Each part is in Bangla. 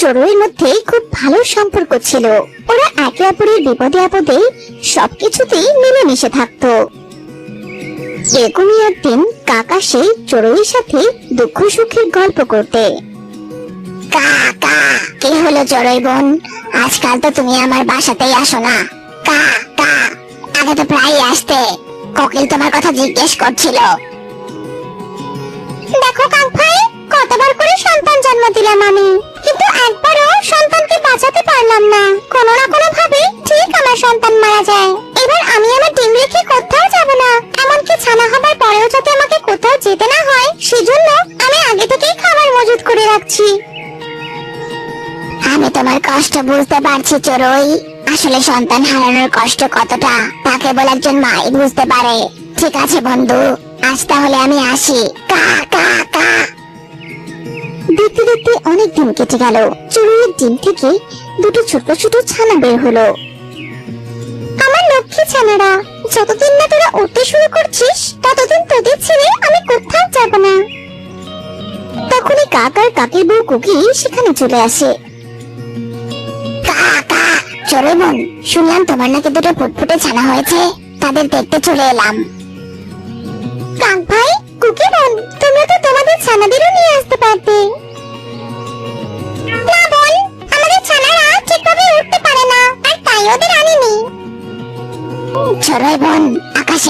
চড়ুইয়ের মধ্যে খুব ভালো সম্পর্ক ছিল। ওরা একে অপরের বিপদে আপদে সবকিছুতেই মিলেমিশে থাকতো। এরকমই একদিন কাকা সেই চড়ুইয়ের সাথে দুঃখ সুখের গল্প করতে, কাকা, কি হলো বোন? আজকাল তো তুমি আমার বাসাতেই আসো না। কা আগে তো প্রায় আসতে। কোকিল তোমার কথা জিজ্ঞেস করছিল। দেখো কাক ভাই, কতবার করে সন্তান জন্ম দিলাম আমি। কিন্তু একবারও সন্তানকে বাঁচাতে পারলাম না। না কোনো ভাবে ঠিক আমার সন্তান মারা যায়। এবার আমি আমার ডিম রেখে কোথাও যাব না। এমনকি ছানা হবার পরেও যাতে আমাকে কোথাও যেতে না হয়, সেজন্য আমি আগে থেকেই খাবার মজুত করে রাখছি। আমি তোমার কষ্ট বুঝতে পারছি, চড়ুই। আসলে সন্তান হারানোর কষ্ট কতটা তা কেবল একজন মাই বুঝতে পারে। ঠিক আছে বন্ধু, আজ তাহলে আমি আসি। কা দেখতে দেখতে অনেক দিন কেটে গেল। চড়ুইয়ের ডিম থেকে দুটো ছোট ছোট ছানা বের হলো। আমার লক্ষ্মী ছানারা, যতদিন না তোরা উঠতে শুরু করছিস, ততদিন তোদের ছেড়ে আমি কোথাও যাব না। তখনই কাক আর কাকের বউ কুকি সেখানে চলে আসে। কাকা চলে বোন, শুনলাম তোমার নাকি দুটো ফুটফুটে ছানা হয়েছে। তাদের দেখতে চলে এলাম। কাক ভাই, কুকি বোন, তোমরা তো তোমাদের ছানাদেরও নিয়ে আসতে পারতে।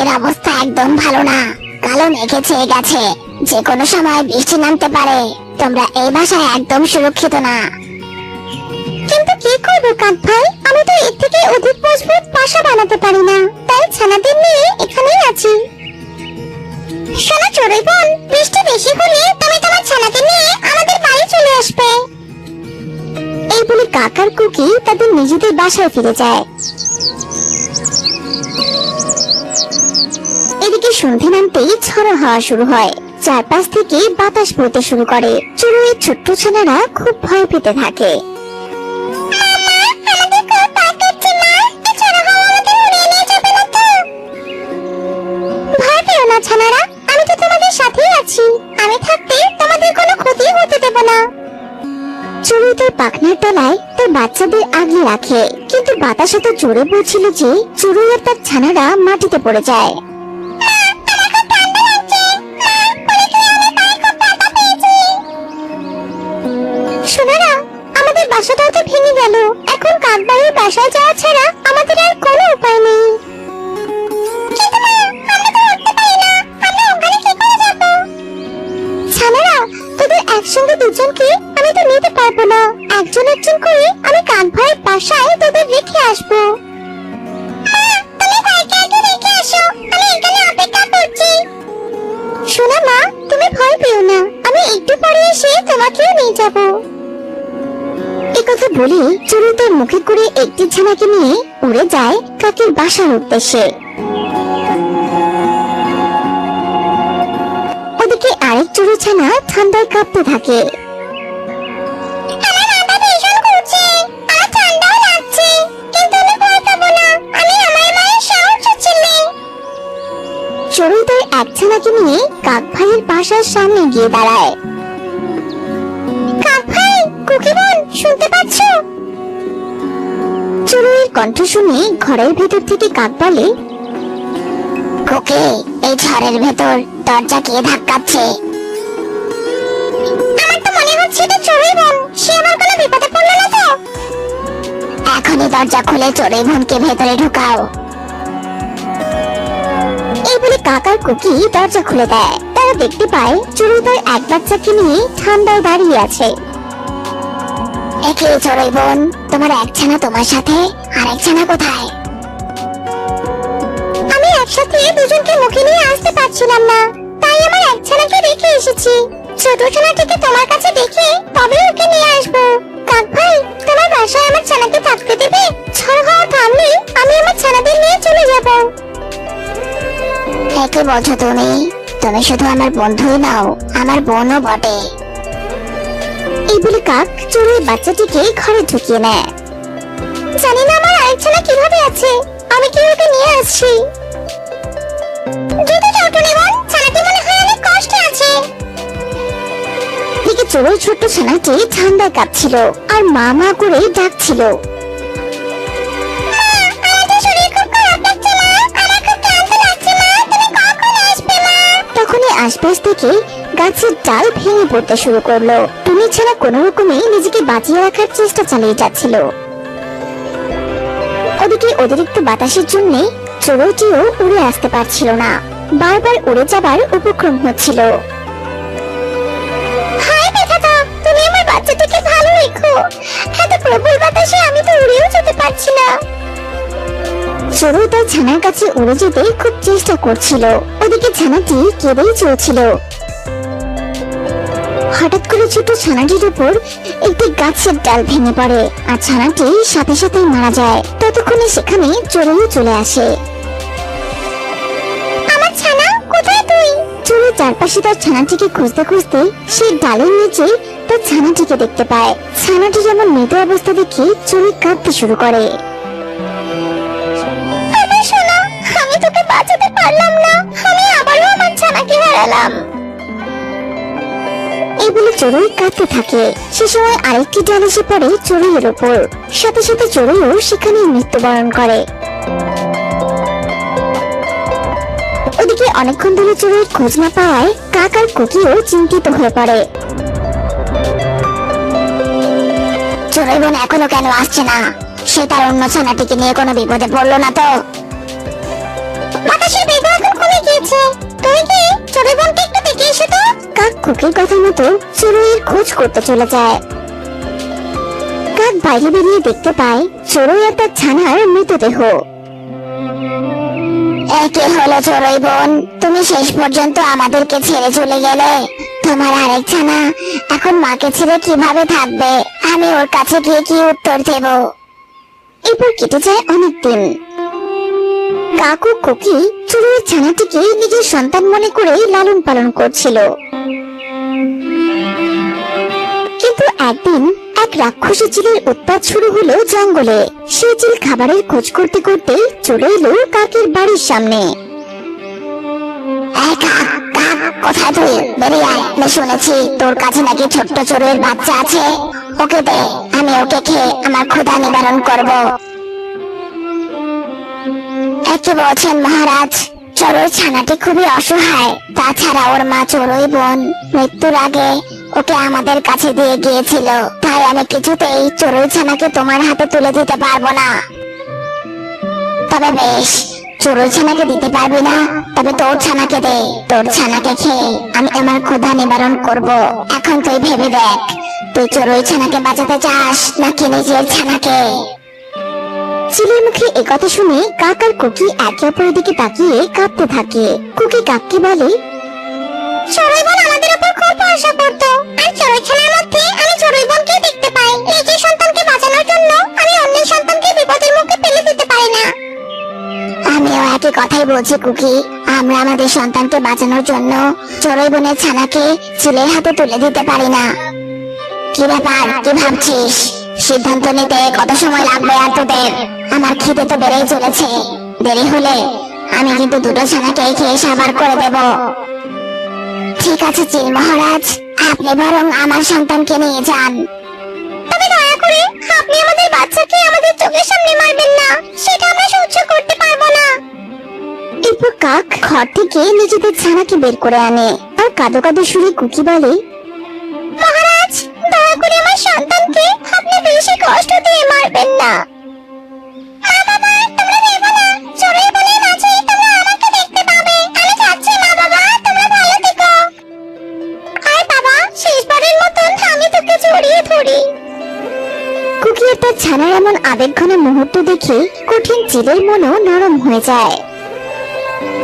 আকাশের অবস্থা একদম ভালো না। কালো মেঘে ছেয়ে গেছে। যে কোনো সময় বৃষ্টি নামতে পারে। তোমরা এই বাসায় একদম সুরক্ষিত না। কিন্তু কি করব, কাক ভাই? আমি তো এর থেকে অধিক মজবুত বাসা বানাতে পারি না। তাই ছানাদের নিয়ে এখানেই আছি। শোনো চড়ুই বোন বৃষ্টি বেশি হলে তুমি তোমার ছানাদের নিয়ে আমাদের বাড়ি চলে আসবে। এই বলে কাকার কুকি তাদের নিজেদের বাসায় ফিরে যায়। সন্ধে নামতেই ঝড়ো হওয়া শুরু হয়। চারপাশ থেকে বাতাস বইতে শুরু করে। চড়ুইয়ের ছোট্ট ছানারা খুব ভয় পেতে থাকে। ভয় পেও না ছানারা আমি তো তোমাদের সাথেই আছি। আমি থাকতে তোমাদের কোনো ক্ষতি হতে দেব না। তার পাখনার তলায় তার বাচ্চাদের আগলে রাখে। কিন্তু বাতাস এত জোরে বলছিল যে আর তার ছানারা মাটিতে পড়ে যায়। বাসাটাও তো ভেঙে গেল। এখন কাকবাড়ির বাসায় যাওয়া ছাড়া আমাদের আর কোনো উপায় নেই। একসঙ্গে দুজনকে আমি তো নিতে পারব না। একজন একজন করে আমি কাক বাসায় তোদের রেখে আসব। বলে চুরি তার মুখে করে একটি ছানাকে নিয়ে উড়ে যায় কাকের বাসার উদ্দেশ্যে। ওদিকে আরেক চুরি ছানা ঠান্ডায় কাঁপতে থাকে। চড়ুইদের এক ছানাকে নিয়ে কাক ভাইয়ের বাসার সামনে গিয়ে দাঁড়ায়। কাক ভাই কুকি বোন শুনতে পাচ্ছ? চড়ুইয়ের কণ্ঠ শুনে ঘরের ভেতর থেকে কাক বলে কুকি এই ঝড়ের ভেতর দরজা কে ধাক্কাচ্ছে। আমার তো মনে হচ্ছে এটা বোন। সে আমার কোনো বিপদে পড়ল না তো। এখনই দরজা খুলে চড়ুই বোনকে ভেতরে ঢুকাও। এই বলে কাকার কুকি দরজা খুলে দেয়। তারা দেখতে পায় চড়ুই এক বাচ্চাকে নিয়ে ঠান্ডায় দাঁড়িয়ে আছে। একে চড়ুই বোন তোমার এক ছানা তোমার সাথে, আর এক ছানা কোথায়? আমি একসাথে দুজনকে মুখে নিয়ে আসতে পারছিলাম না, তাই আমার এক ছানাকে রেখে এসেছি। ছোট ছানাটিকে তোমার কাছে দেখে তবে ওকে নিয়ে আসব। কাক ভাই, তোমার বাসায় আমার ছানাকে থাকতে দেবে? ঝড় হওয়া থামলে আমি আমার ছানাদের নিয়ে চলে যাব। একে বোঝো তুমি তুমি শুধু আমার বন্ধুই নাও, আমার বোনও বটে। এই বলে কাক চড়ুই বাচ্চাটিকে ঘরে ঢুকিয়ে নেয়। জানি না আমার আরেক ছেলে কীভাবে আছে, আমি কি ওকে নিয়ে আসছি? দ্রুত যাও টুনি বোন ছানাটি মনে হয় অনেক কষ্টে আছে। এদিকে চড়ুই ছোট্ট ছানাটি ঠান্ডায় কাঁপছিল আর মা মা করে ডাকছিল। আশপাশ থেকে গাছের ডাল ভেঙে পড়তে শুরু করল। টুনি ছাড়া কোনো রকমে নিজেকে বাঁচিয়ে রাখার চেষ্টা চালিয়ে যাচ্ছিল। ওদিকে অতিরিক্ত বাতাসের জন্য চড়ুইটিও উড়ে আসতে পারছিল না। বারবার উড়ে যাবার উপক্রম হচ্ছিল। তুমি তার ছানার কাছে উড়ে যেতে খুব চেষ্টা করছিল। ওদিকে ছানাটি কেঁদেই চলছিল। করে ছোট ছানাটির উপর একটি গাছের ডাল ভেঙে পড়ে আর ছানাটি সাথে সাথে মারা যায়। ততক্ষণে সেখানে চড়ুইও চলে আসে। চড়ুই চারপাশে তার ছানাটিকে খুঁজতে খুঁজতে সে ডালের নিচে তার ছানাটিকে দেখতে পায়। ছানাটি যেমন মৃত অবস্থা দেখে চড়ুই কাঁদতে শুরু করে। আমি তোকে বাঁচাতে পারলাম না। আমি আবারও আমার ছানাকে হারালাম। চড়ুই কাঁদতে থাকে। সে সময় আরেকটি ডাল এসে পড়ে চড়ুইয়ের উপর। সাথে সাথে চড়ুইও সেখানেই মৃত্যুবরণ করে। ওদিকে অনেকক্ষণ ধরে চড়ুইয়ের খোঁজ না পাওয়ায় কাক আর কুকিও চিন্তিত হয়ে পড়ে। চড়ুই বোন এখনও কেন আসছে না? সে তার অন্য ছানাটিকে নিয়ে কোনো বিপদে পড়ল না তো? বাতাসের কমে গিয়েছে। তুই কি চড়ুই বোনকে এসো তো কাক কুকির কথা মতো চড়ুইয়ের খোঁজ করতে চলে যায়। কাক বাইরে বেরিয়ে দেখতে পায় চড়ুই একটা ছানার মৃতদেহ। একে হলো চড়ুই বোন। তুমি শেষ পর্যন্ত আমাদেরকে ছেড়ে চলে গেলে। তোমার আরেক ছানা এখন মাকে ছেড়ে কীভাবে থাকবে? আমি ওর কাছে গিয়ে কি উত্তর দেব? এরপর কেটে যায় অনেক দিন। কাকু কুকি চড়ুইয়ের ছানাটিকে নিজের সন্তান মনে করে লালন পালন করছিল। কিন্তু একদিন এক রাক্ষসী চিলের উৎপাত শুরু হলো জঙ্গলে। সে চিল খাবারের খোঁজ করতে করতে চলে এলো কাকের বাড়ির সামনে। কোথায় তুই? বেরিয়ে আমি শুনেছি তোর কাছে নাকি ছোট্ট চোরের বাচ্চা আছে। ওকে দে, আমি ওকে খেয়ে আমার ক্ষুধা নিবারণ করব। একে বলছেন মহারাজ, চড়ুই ছানাটি খুবই অসহায়। তাছাড়া ওর মা চড়ুই বোন, মৃত্যুর আগে ওকে আমাদের কাছে দিয়ে গিয়েছিল। তাই আমি কিছুতেই চড়ুই ছানাকে তোমার হাতে তুলে দিতে পারব না। তবে বেশ, চড়ুই ছানাকে দিতে পারবি না, তবে তোর ছানাকে দে। তোর ছানাকে খেয়ে আমি আমার ক্ষুধা নিবারণ করব। এখন তুই ভেবে দেখ, তুই চড়ুই ছানাকে বাঁচাতে চাস নাকি নিজের ছানাকে? চিলের মুখে একথা শুনে কাক আর কুকি একে অপরের দিকে তাকিয়ে কাঁদতে থাকে। কুকি কাককে বলে, চড়ুই বোন আমাদের উপর খুব ভরসা করতো। আর চড়ুই ছানার মধ্যে আমি চড়ুই বোনকে দেখতে পাই। নিজের সন্তানকে বাঁচানোর জন্য আমি অন্যের সন্তানকে বিপদের মুখে ফেলে দিতে পারি না। আমিও একই কথাই বলছি, কুকি। আমরা আমাদের সন্তানকে বাঁচানোর জন্য চড়ুই বোনের ছানাকে চিলের হাতে তুলে দিতে পারি না। কি ব্যাপার? কি ভাবছিস? সিদ্ধান্ত নিতে কত সময় লাগবে আর তোদের? আমার খিদে তো বেড়েই চলেছে। দেরি হলে আমি কিন্তু দুটো ছানাকে খেয়ে সাবার করে দেব। ঠিক আছে চিল মহারাজ। আপনি বরং আমার সন্তানকে নিয়ে যান। তবে দয়া করে আপনি আমাদের বাচ্চাকে আমাদের চোখের সামনে মারবেন না। সেটা আমরা সহ্য করতে পারব না। এরপর কাক ঘর থেকে নিজেদের ছানাকে বের করে আনে। আর কাদো কাদো সুরে কুকি বলে সন্তানকে আপনি বেশি কষ্ট দিয়ে মারবেন না। তোমরা আমাকে দেখতে শেষবারের মতন আমি তোকে জড়িয়ে ধরি। কুকি আর ছানার এমন আবেগঘন মুহূর্ত দেখে কঠিন চিলের মনও নরম হয়ে যায়।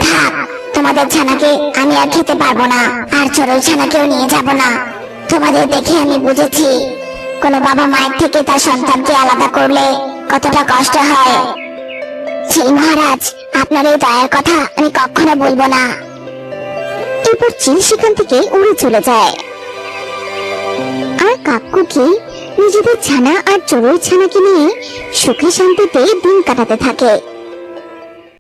থাক, তোমাদের ছানাকে আমি আর খেতে পারব না, আর চড়ুই ছানাকেও নিয়ে যাব না। তোমাদের দেখে আমি বুঝেছি। কোনো বাবা মায়ের থেকে তার সন্তানকে আলাদা করলে কতটা কষ্ট হয়? সেই মহারাজ, আপনার এই দয়ার কথা আমি কখনো বলব না। এরপর চিল সেখান থেকে উড়ে চলে যায়। আর কাকুকে নিজেদের ছানা আর চড়ুই ছানাকে নিয়ে সুখে শান্তিতে দিন কাটাতে থাকে।